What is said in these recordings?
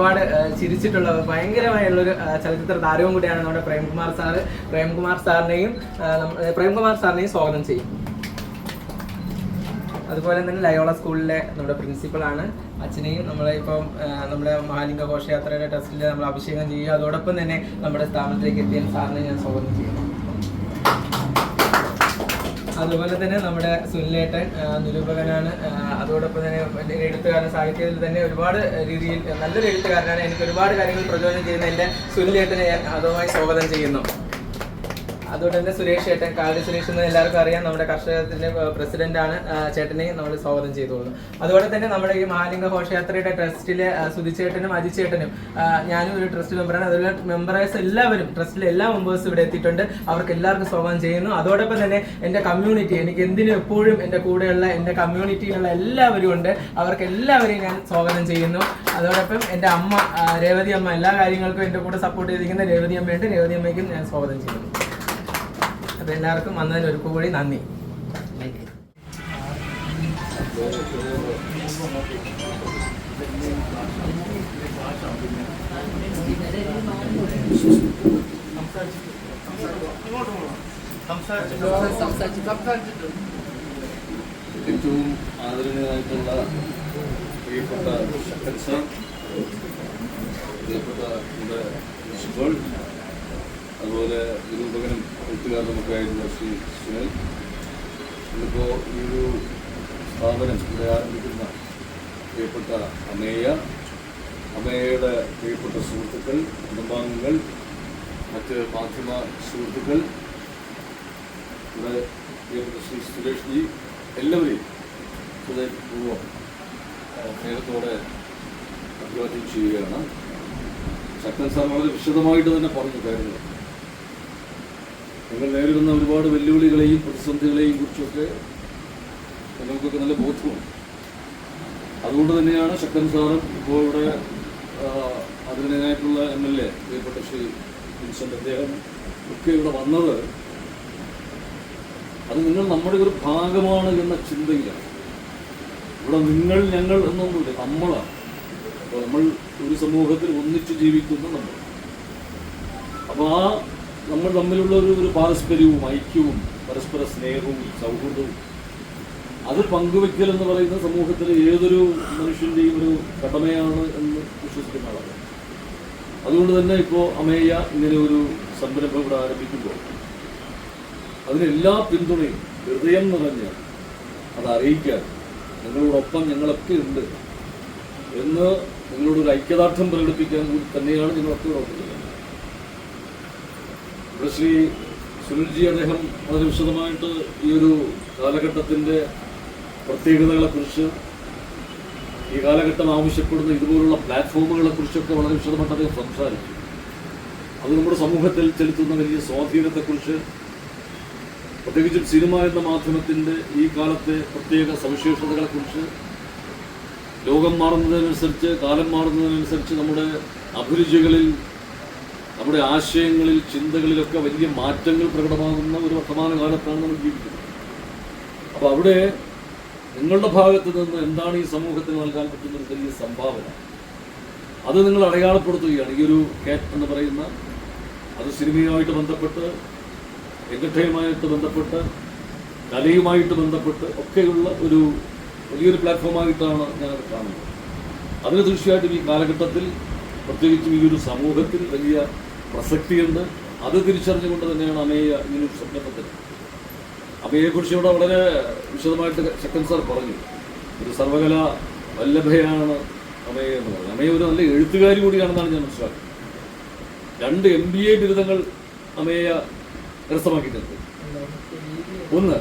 ഒരുപാട് ചിരിച്ചിട്ടുള്ള ഭയങ്കരമായുള്ളൊരു ഒരു ചലച്ചിത്ര താരവും കൂടിയാണ് നമ്മുടെ പ്രേംകുമാർ സാറ്. പ്രേംകുമാർ സാറിനെയും പ്രേംകുമാർ സാറിനെയും സ്വാഗതം ചെയ്യും. അതുപോലെ തന്നെ ലയോള സ്കൂളിലെ നമ്മുടെ പ്രിൻസിപ്പളാണ്. അച്ഛനെയും നമ്മളെ ഇപ്പം നമ്മുടെ മഹാലിംഗ ഘോഷയാത്രയുടെ ടെസ്റ്റിൽ നമ്മൾ അഭിഷേകം ചെയ്യുക. അതോടൊപ്പം തന്നെ നമ്മുടെ സ്ഥാപനത്തിലേക്ക് എത്തിയ സാറിനെ ഞാൻ സ്വാഗതം ചെയ്യുന്നു. അതുപോലെ തന്നെ നമ്മുടെ സുനിലേട്ടൻ നിരൂപകനാണ്. അതോടൊപ്പം തന്നെ എഴുത്തുകാരൻ സാഹിത്യത്തിൽ തന്നെ ഒരുപാട് രീതിയിൽ നല്ലൊരു എഴുത്തുകാരനാണ്. എനിക്ക് ഒരുപാട് കാര്യങ്ങൾ പ്രചോദനം ചെയ്യുന്ന എന്റെ സുനിലേട്ടനെ ഞാൻ അതുമായി സ്വാഗതം ചെയ്യുന്നു. അതുകൊണ്ട് തന്നെ സുരേഷ് ചേട്ടൻ കാവ്യ സുരേഷ് എന്ന് എല്ലാവർക്കും അറിയാം. നമ്മുടെ കർഷകത്തിന്റെ പ്രസിഡന്റ് ആണ് ചേട്ടനെ നമ്മൾ സ്വാഗതം ചെയ്തോളൂ അതുപോലെ തന്നെ നമ്മുടെ ഈ മഹാലിംഗ ഘോഷയാത്രയുടെ ട്രസ്റ്റിലെ സുധിച്ചേട്ടനും അജിച്ചേട്ടനും ചേട്ടനും ഞാനും ഒരു ട്രസ്റ്റ് മെമ്പറാണ്. അതുപോലെ മെമ്പറേഴ്സ് എല്ലാവരും ട്രസ്റ്റിലെ എല്ലാ മെമ്പേഴ്സും ഇവിടെ എത്തിയിട്ടുണ്ട്. അവർക്ക് എല്ലാവർക്കും സ്വാഗതം ചെയ്യുന്നു. അതോടൊപ്പം തന്നെ എന്റെ കമ്മ്യൂണിറ്റി എനിക്ക് എന്തിനും എപ്പോഴും എന്റെ കൂടെയുള്ള എന്റെ കമ്മ്യൂണിറ്റിയിലുള്ള എല്ലാവരും ഉണ്ട്. അവർക്ക് എല്ലാവരെയും ഞാൻ സ്വാഗതം ചെയ്യുന്നു. അതോടൊപ്പം എന്റെ അമ്മ രേവതി അമ്മ എല്ലാ കാര്യങ്ങൾക്കും എന്റെ കൂടെ സപ്പോർട്ട് ചെയ്തിരിക്കുന്ന രേവതി അമ്മയുണ്ട്. രേവതി അമ്മയ്ക്കും ഞാൻ സ്വാഗതം ചെയ്യുന്നു. അപ്പൊ എല്ലാവർക്കും വന്നതിന് ഒരു കൂടി നന്ദി. ഏറ്റവും ആദരണീയമായിട്ടുള്ള പ്രിയപ്പെട്ട സാർ പ്രിയപ്പെട്ട നമ്മുടെ അതുപോലെ നിരൂപകനും എഴുത്തുകാരനുമൊക്കെ നമുക്കായിരുന്നു ശ്രീ സുനിൽ ഇന്നിപ്പോൾ ഈ ഒരു സ്ഥാപനം ഇവിടെ ആരംഭിക്കുന്ന പ്രിയപ്പെട്ട അമേയ അമേയയുടെ പ്രിയപ്പെട്ട സുഹൃത്തുക്കൾ കുടുംബാംഗങ്ങൾ മറ്റ് മാധ്യമ സുഹൃത്തുക്കൾ ഇവിടെ പ്രിയപ്പെട്ട ശ്രീ സുരേഷ് ജി എല്ലാവരെയും ഹൃദയപൂർവം സ്നേഹത്തോടെ അഭിവാദ്യം ചെയ്യുകയാണ്. ശക്തൻ സാർ വളരെ വിശദമായിട്ട് തന്നെ പറഞ്ഞു കാര്യങ്ങൾ നിങ്ങൾ നേരിടുന്ന ഒരുപാട് വെല്ലുവിളികളെയും പ്രതിസന്ധികളെയും കുറിച്ചൊക്കെ നിങ്ങൾക്കൊക്കെ നല്ല ബോധ്യമാണ്. അതുകൊണ്ട് തന്നെയാണ് ശക്തൻ സാറും ഇപ്പോൾ ഇവിടെ അതിനായിട്ടുള്ള എം എൽ എ പ്രിയപ്പെട്ട ശ്രീ വിൻസെന്റ് അദ്ദേഹം ഒക്കെ ഇവിടെ വന്നത്. അത് നിങ്ങൾ നമ്മുടെ ഒരു ഭാഗമാണ് എന്ന ചിന്തയിലാണ്. ഇവിടെ നിങ്ങൾ ഞങ്ങൾ എന്നൊന്നുമില്ല നമ്മളാണ്. അപ്പോൾ നമ്മൾ ഒരു സമൂഹത്തിൽ ഒന്നിച്ച് ജീവിക്കുന്ന നമ്മൾ. അപ്പോൾ ആ നമ്മൾ തമ്മിലുള്ള ഒരു ഒരു പാരസ്പര്യവും ഐക്യവും പരസ്പര സ്നേഹവും സൗഹൃദവും. അത് പങ്കുവെക്കൽ എന്ന് പറയുന്ന സമൂഹത്തിൽ ഏതൊരു മനുഷ്യന്റെയും ഒരു കടമയാണ് എന്ന് വിശ്വസിക്കുന്ന ആളാണ്. അതുകൊണ്ട് തന്നെ ഇപ്പോൾ അമേയ ഇങ്ങനെ ഒരു സംരംഭം ഇവിടെ ആരംഭിക്കുമ്പോൾ അതിനെല്ലാ പിന്തുണയും ഹൃദയം നിറഞ്ഞ് അത് അറിയിക്കാൻ നിങ്ങളോടൊപ്പം ഞങ്ങളൊക്കെ ഉണ്ട് എന്ന് നിങ്ങളോടൊരു ഐക്യദാർഢ്യം പ്രകടിപ്പിക്കാൻ കൂടി തന്നെയാണ് ഞങ്ങളൊക്കെ ഒത്തുചേരുന്നത് ശ്രീ സുനിൽജി അദ്ദേഹം വളരെ വിശദമായിട്ട് ഈ ഒരു കാലഘട്ടത്തിന്റെ പ്രത്യേകതകളെക്കുറിച്ച് ഈ കാലഘട്ടം ആവശ്യപ്പെടുന്ന ഇതുപോലുള്ള പ്ലാറ്റ്ഫോമുകളെ കുറിച്ചൊക്കെ വളരെ വിശദമായിട്ട് അദ്ദേഹം സംസാരിച്ചു. അത് നമ്മുടെ സമൂഹത്തിൽ ചെലുത്തുന്ന വലിയ സ്വാധീനത്തെക്കുറിച്ച് പ്രത്യേകിച്ചും സിനിമ എന്ന മാധ്യമത്തിന്റെ ഈ കാലത്തെ പ്രത്യേക സവിശേഷതകളെക്കുറിച്ച് ലോകം മാറുന്നതിനനുസരിച്ച് കാലം മാറുന്നതിനനുസരിച്ച് നമ്മുടെ അഭിരുചികളിൽ നമ്മുടെ ആശയങ്ങളിൽ ചിന്തകളിലൊക്കെ വലിയ മാറ്റങ്ങൾ പ്രകടമാകുന്ന ഒരു വർത്തമാന കാലത്താണ് നമ്മൾ ജീവിക്കുന്നത്. അപ്പോൾ അവിടെ നിങ്ങളുടെ ഭാഗത്ത് നിന്ന് എന്താണ് ഈ സമൂഹത്തിന് നൽകാൻ പറ്റുന്ന ഒരു വലിയ സംഭാവന? അത് നിങ്ങൾ അടയാളപ്പെടുത്തുകയാണ്. ഈ ഒരു കാറ്റ് എന്ന് പറയുന്ന അത് സിനിമയുമായിട്ട് ബന്ധപ്പെട്ട് എന്റർടൈനുമായിട്ട് ബന്ധപ്പെട്ട് കലയുമായിട്ട് ബന്ധപ്പെട്ട് ഒക്കെയുള്ള ഒരു വലിയൊരു പ്ലാറ്റ്ഫോമായിട്ടാണ് ഞാനത് കാണുന്നത്. അതിന് തീർച്ചയായിട്ടും ഈ കാലഘട്ടത്തിൽ പ്രത്യേകിച്ചും ഈ ഒരു സമൂഹത്തിൽ വലിയ പ്രസക്തിയുണ്ട്. അത് തിരിച്ചറിഞ്ഞുകൊണ്ട് തന്നെയാണ് അമേയ ഇങ്ങനൊരു സംരംഭത്തിൽ അമേയെക്കുറിച്ച് ഇവിടെ വളരെ വിശദമായിട്ട് ശക്തൻ സാർ പറഞ്ഞു. ഒരു സർവകല വല്ലഭയാണ് അമേയ എന്ന് പറഞ്ഞത് അമേയ ഒരു നല്ല എഴുത്തുകാരി കൂടിയാണെന്നാണ് ഞാൻ മനസ്സിലാക്കുന്നത്. രണ്ട് എം ബി എ ബിരുദങ്ങൾ അമേയ കരസ്ഥമാക്കിയിട്ടുണ്ട് ഒന്ന്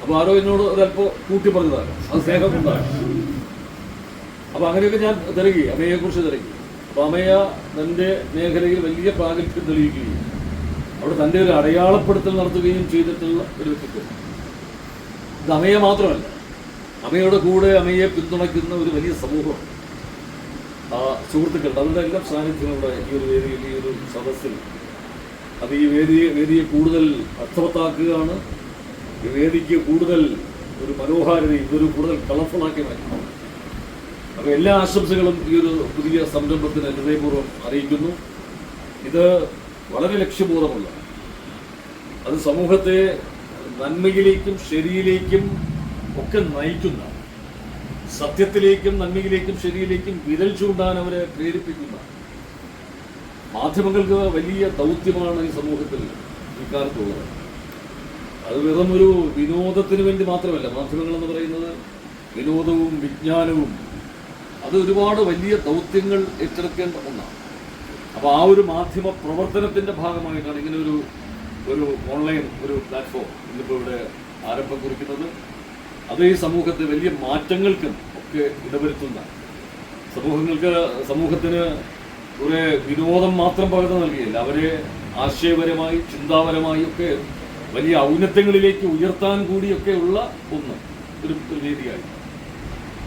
അപ്പോൾ ആരോ എന്നോട് ഒരല്പം കൂട്ടി പറഞ്ഞതാണ്. അത് സ്നേഹം കൊണ്ടാണ്. അപ്പോൾ അങ്ങനെയൊക്കെ ഞാൻ തിരക്കി അമേയെക്കുറിച്ച് കുറിച്ച് അപ്പോൾ തന്റെ മേഖലയിൽ വലിയ പ്രാഗൽഭ്യം തെളിയിക്കുകയും അവിടെ തന്റെ ഒരു അടയാളപ്പെടുത്തൽ നടത്തുകയും ചെയ്തിട്ടുള്ള ഒരു വ്യക്തിത്വം. ഇത് അമയ മാത്രമല്ല. അമയുടെ കൂടെ അമയെ പിന്തുണയ്ക്കുന്ന ഒരു വലിയ സമൂഹം. ആ സുഹൃത്തുക്കളുണ്ട് അവരുടെ എല്ലാം സാന്നിധ്യം ഇവിടെ ഈ ഒരു വേദിയിൽ ഈ ഒരു സദസ്സിൽ. അത് ഈ വേദിയെ വേദിയെ കൂടുതൽ അർത്ഥവത്താക്കുകയാണ്. ഈ വേദിക്ക് കൂടുതൽ ഒരു മനോഹാരിത ഇതൊരു കൂടുതൽ കളർഫുള്ളാക്കി മാറ്റും അപ്പോൾ എല്ലാ ആശംസകളും ഈ ഒരു പുതിയ സംരംഭത്തിന് ഹൃദയപൂർവം അറിയിക്കുന്നു. ഇത് വളരെ ലക്ഷ്യബോധമുള്ള അത് സമൂഹത്തെ നന്മയിലേക്കും ശരിയിലേക്കും ഒക്കെ നയിക്കുന്ന സത്യത്തിലേക്കും നന്മയിലേക്കും ശരിയിലേക്കും വിരൽ ചൂണ്ടാൻ അവരെ പ്രേരിപ്പിക്കുന്ന മാധ്യമങ്ങൾക്ക് വലിയ ദൗത്യമാണ് ഈ സമൂഹത്തിൽ ഇക്കാലത്തുള്ളത് അത് വെറും ഒരു വിനോദത്തിന് വേണ്ടി മാത്രമല്ല. മാധ്യമങ്ങൾ എന്ന് പറയുന്നത് വിനോദവും വിജ്ഞാനവും അത് ഒരുപാട് വലിയ ദൗത്യങ്ങൾ ഏറ്റെടുക്കേണ്ട ഒന്നാണ്. അപ്പോൾ ആ ഒരു മാധ്യമ പ്രവർത്തനത്തിന്റെ ഭാഗമായിട്ടാണ് ഇങ്ങനെ ഒരു ഒരു ഓൺലൈൻ ഒരു പ്ലാറ്റ്ഫോം ഇന്നിപ്പോൾ ഇവിടെ ആരംഭം കുറിക്കുന്നത് അത് ഈ സമൂഹത്തെ വലിയ മാറ്റങ്ങൾക്കും ഒക്കെ ഇടവരുത്തുന്ന സമൂഹങ്ങൾക്ക് സമൂഹത്തിന് കുറേ വിനോദം മാത്രം പകർന്നു നൽകിയില്ല. അവരെ ആശയപരമായി ചിന്താപരമായി ഒക്കെ വലിയ ഔന്നത്യങ്ങളിലേക്ക് ഉയർത്താൻ കൂടിയൊക്കെയുള്ള ഒന്ന് ഒരു വേദിയായി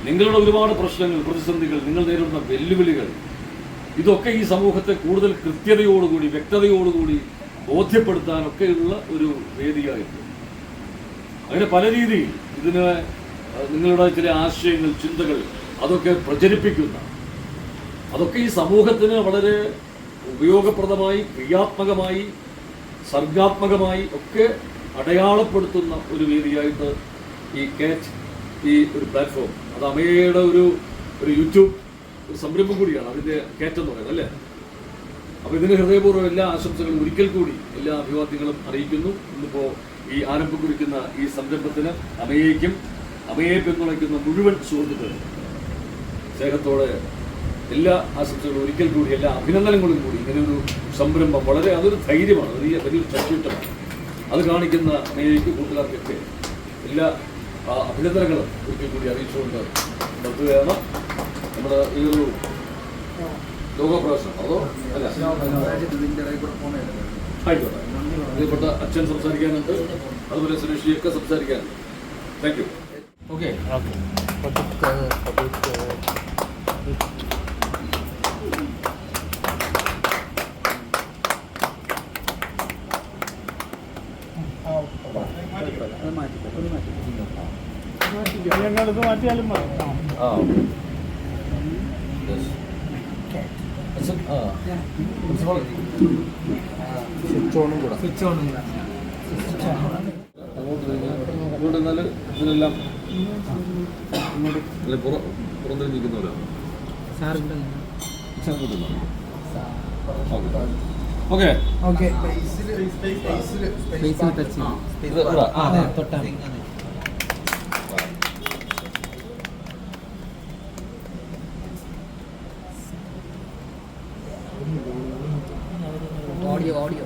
നിങ്ങളുടെ ഒരുപാട് പ്രശ്നങ്ങൾ പ്രതിസന്ധികൾ നിങ്ങൾ നേരിടുന്ന വെല്ലുവിളികൾ ഇതൊക്കെ ഈ സമൂഹത്തെ കൂടുതൽ കൃത്യതയോടുകൂടി വ്യക്തതയോടുകൂടി ബോധ്യപ്പെടുത്താനൊക്കെയുള്ള ഒരു വേദിയായിരുന്നു. അങ്ങനെ പല രീതിയിൽ ഇതിന് നിങ്ങളുടെ ചില ആശയങ്ങൾ ചിന്തകൾ അതൊക്കെ പ്രചരിപ്പിക്കുന്ന അതൊക്കെ ഈ സമൂഹത്തിന് വളരെ ഉപയോഗപ്രദമായി ക്രിയാത്മകമായി സർഗാത്മകമായി ഒക്കെ അടയാളപ്പെടുത്തുന്ന ഒരു വേദിയായിട്ട് ഈ കാറ്റ് ഈ ഒരു പ്ലാറ്റ്ഫോം അത് അമേയുടെ ഒരു ഒരു യൂട്യൂബ് സംരംഭം കൂടിയാണ് അതിന്റെ കയറ്റം എന്ന് പറയുന്നത് അല്ലേ? അപ്പോൾ ഇതിന് ഹൃദയപൂർവം എല്ലാ ആശംസകളും ഒരിക്കൽ കൂടി എല്ലാ അഭിവാദ്യങ്ങളും അറിയിക്കുന്നു. ഇന്നിപ്പോൾ ഈ ആരംഭം കുറിക്കുന്ന ഈ സംരംഭത്തിന് അമയേക്കും അമയെ പിന്തുണയ്ക്കുന്ന മുഴുവൻ സുഹൃത്തുക്കളും സ്നേഹത്തോടെ എല്ലാ ആശംസകളും ഒരിക്കൽ കൂടി എല്ലാ അഭിനന്ദനങ്ങളും കൂടി. ഇങ്ങനെ ഒരു സംരംഭം വളരെ അതൊരു ധൈര്യമാണ് വലിയ വലിയൊരു ചട്ടൂട്ടമാണ് അത് കാണിക്കുന്ന അമേയ്ക്ക് കൂട്ടുകാർക്കൊക്കെ എല്ലാ ആ, അഭിനന്ദനങ്ങളും ഒരിക്കൽ കൂടി അറിയിച്ചുകൊണ്ട് നിർത്തുകയാണ്. നമ്മുടെ ഈ ഒരു ലോകപ്രവേശനം. അതോ അല്ല. ആയിക്കോട്ടെ. പ്രിയപ്പെട്ട അച്ഛൻ സംസാരിക്കാനുണ്ട്. അതുപോലെ സുരേഷിയൊക്കെ സംസാരിക്കാനുണ്ട്. താങ്ക് യു ഓക്കെ ഞങ്ങളിത് മാറ്റിയാലും സ്വിച്ച് ഓണും കൂടെ. സ്വിച്ച് ഓൺ അങ്ങോട്ട് കഴിഞ്ഞാൽ ഇങ്ങോട്ട് നിന്നാൽ ഇതിനെല്ലാം അല്ലെ പുറ പുറന്തിരിക്കുന്നവരാണ് സാർ. ഇവിടെ ഓക്കെ. ഓക്കെ ഇത് തൊട്ടാ ഓഡിയോ ഓഡിയോ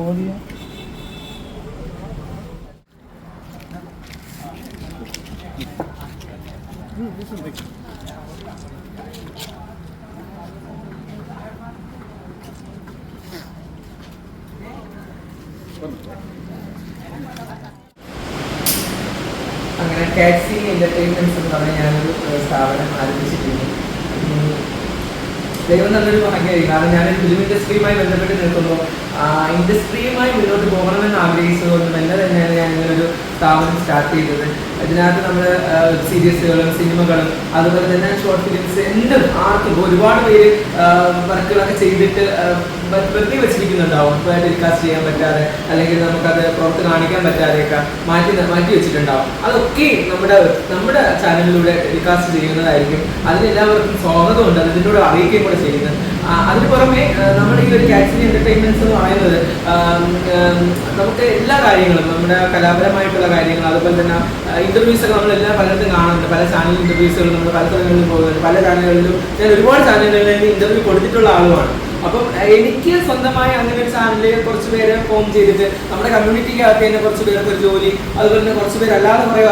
ഓഡിയോ അങ്ങനെ ടാക്സി എന്റർടൈൻമെന്റ്സ് എന്ന് പറഞ്ഞ ഞാനൊരു സ്ഥാപനം ആരംഭിച്ചിട്ടുണ്ട്. ദൈവം നല്ലൊരു ഭാഗ്യമായി. കാരണം ഞാൻ ഫിലിം ഇൻഡസ്ട്രിയുമായി ബന്ധപ്പെട്ട് നിൽക്കുമ്പോൾ ഇൻഡസ്ട്രിയുമായി മുന്നോട്ട് പോകണമെന്ന് ആഗ്രഹിച്ചതുകൊണ്ട് തന്നെ തന്നെയാണ് ഞാൻ ഇങ്ങനൊരു സ്ഥാപനം സ്റ്റാർട്ട് ചെയ്തത്. ഇതിനകത്ത് നമ്മൾ സീരീസുകളും സിനിമകളും അതുപോലെ തന്നെ ഷോർട്ട് ഫിലിംസ് എന്തും ആർക്കും ഒരുപാട് പേര് വർക്കുകളൊക്കെ ചെയ്തിട്ട് വെറുതെ വെച്ചിരിക്കുന്നുണ്ടാവും. ഇപ്പോൾ ടെലികാസ്റ്റ് ചെയ്യാൻ പറ്റാതെ അല്ലെങ്കിൽ നമുക്കത് പുറത്ത് കാണിക്കാൻ പറ്റാതെയൊക്കെ മാറ്റി മാറ്റി വെച്ചിട്ടുണ്ടാവും. അതൊക്കെ നമ്മുടെ നമ്മുടെ ചാനലിലൂടെ ടെലികാസ്റ്റ് ചെയ്യുന്നതായിരിക്കും. അതിന് എല്ലാവർക്കും സ്വാഗതമുണ്ട്. അത് ഇതിലൂടെ അറിയിക്കുകയും കൂടെ ചെയ്യുന്നത് അതിന് പുറമെ നമ്മൾ ഈ ഒരു കാറ്റ്സിനി എന്റർടൈൻമെന്റ്സ് എന്ന് പറയുന്നത് നമുക്ക് എല്ലാ കാര്യങ്ങളും നമ്മുടെ കലാപരമായിട്ടുള്ള കാര്യങ്ങൾ അതുപോലെ തന്നെ ഇന്റർവ്യൂസ് ഒക്കെ നമ്മൾ എല്ലാ പലയിടത്തും കാണുന്നുണ്ട് പല ചാനൽ ഇന്റർവ്യൂസുകൾ നമ്മൾ പല സ്ഥലങ്ങളിലും പോകുന്നുണ്ട്. പല ചാനലുകളിലും ഞാൻ ഒരുപാട് ചാനലുകളിൽ ഇന്റർവ്യൂ കൊടുത്തിട്ടുള്ള ആളുമാണ്. അപ്പം എനിക്ക് സ്വന്തമായി അങ്ങനെ ഒരു ചാനലിൽ കുറച്ച് പേര് ഫോം ചെയ്തിട്ട് നമ്മുടെ കമ്മ്യൂണിറ്റിക്കകത്ത് തന്നെ കുറച്ച് പേർക്ക് ഒരു ജോലി അതുപോലെ തന്നെ കുറച്ച് പേര് അല്ലാതെ കുറേ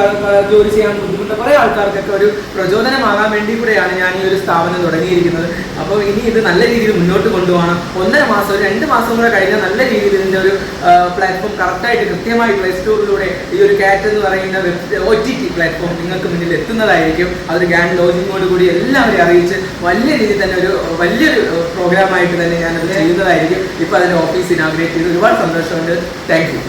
ജോലി ചെയ്യാൻ ബുദ്ധിമുട്ട് കുറേ ആൾക്കാർക്കൊക്കെ ഒരു പ്രചോദനമാകാൻ വേണ്ടി കൂടെയാണ് ഞാൻ ഈ ഒരു സ്ഥാപനം തുടങ്ങിയിരിക്കുന്നത്. അപ്പോൾ ഇനി ഇത് നല്ല രീതിയിൽ മുന്നോട്ട് കൊണ്ടുപോകണം. ഒന്നര മാസം ഒരു രണ്ട് മാസം കൂടെ കഴിഞ്ഞാൽ നല്ല രീതിയിൽ ഇതിന്റെ ഒരു പ്ലാറ്റ്ഫോം കറക്റ്റായിട്ട് കൃത്യമായി പ്ലേ സ്റ്റോറിലൂടെ ഈ ഒരു കാറ്റ് എന്ന് പറയുന്ന web O T T platform നിങ്ങൾക്ക് മുന്നിൽ എത്തുന്നതായിരിക്കും. അതൊരു ഗാൻ ലോജിങ്ങോട് കൂടി എല്ലാവരെയും അറിയിച്ച് വലിയ രീതിയിൽ തന്നെ ഒരു വലിയൊരു പ്രോഗ്രാമായിട്ട് തന്നെ ഞാനത് ചെയ്തതായിരിക്കും ഇപ്പൊ അതിന്റെ ഓഫീസ് ഇനാഗ്രേറ്റ് ചെയ്ത് ഒരുപാട് സന്തോഷമുണ്ട്. Thank you